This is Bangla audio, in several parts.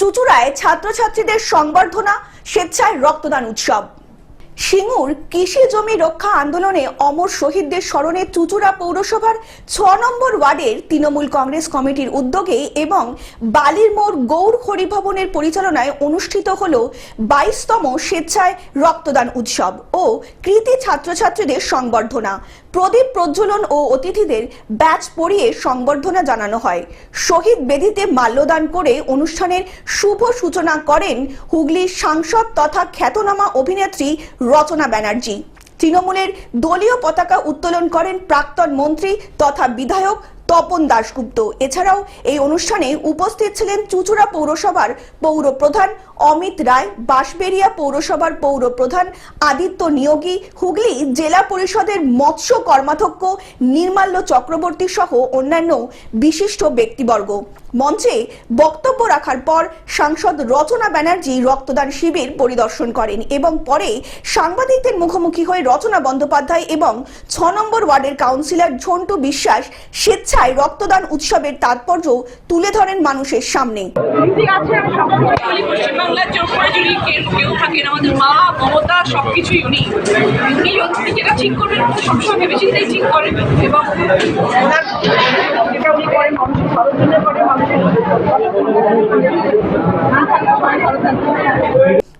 চুচুড়ায় ছাত্রছাত্রীদের সংবর্ধনা স্বেচ্ছায় রক্তদান উৎসব। সিঙ্গুর কৃষি জমি রক্ষা আন্দোলনে অমর শহীদদের স্মরণে চুচুড়া পৌরসভার ছ নম্বর ওয়ার্ডের তৃণমূল কংগ্রেস কমিটির উদ্যোগে এবং বালির মোড় গৌর হরিভবনের পরিচালনায় অনুষ্ঠিত হল বাইশতম স্বেচ্ছায় রক্তদান উৎসব ও কৃতি ছাত্রছাত্রীদের সংবর্ধনা। প্রদীপ প্রজ্বলন ও অতিথিদের ব্যাচ পরিয়ে সংবর্ধনা জানানো হয়। শহীদ বেদিতে মাল্যদান করে অনুষ্ঠানের শুভ সূচনা করেন হুগলির সাংসদ তথা খ্যাতনামা অভিনেত্রী রচনা ব্যানার্জি। তৃণমূলের দলীয় পতাকা উত্তোলন করেন প্রাক্তন মন্ত্রী তথা বিধায়ক তপন দাশগুপ্ত। এছাড়াও এই অনুষ্ঠানে উপস্থিত ছিলেন চুচুড়া পৌরসভার পৌর প্রধান অমিত রায়, বাঁশবেড়িয়া পৌরসভার পৌর প্রধান আদিত্য নিয়োগী, হুগলি জেলা পরিষদের মৎস্য কর্মাধ্যক্ষ নির্মাল্য চক্রবর্তী সহ অন্যান্য বিশিষ্ট ব্যক্তিবর্গ। মঞ্চে বক্তব্য রাখার পর সাংসদ রচনা ব্যানার্জি রক্তদান শিবির পরিদর্শন করেন এবং পরে সাংবাদিকদের মুখোমুখি হয়ে রচনা বন্দ্যোপাধ্যায় এবং ছ নম্বর ওয়ার্ডের কাউন্সিলর ঝন্টু বিশ্বাস স্বেচ্ছায় রক্তদান উৎসবের তাৎপর্য তুলে ধরেন মানুষের সামনে। উনি। উনি যেটা ঠিক করবেন ঠিক করেন এবং যেটা উনি করেন মানুষের জন্য মানুষের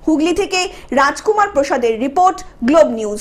হুগলি থেকে রাজকুমার প্রসাদের রিপোর্ট গ্লোব নিউজ।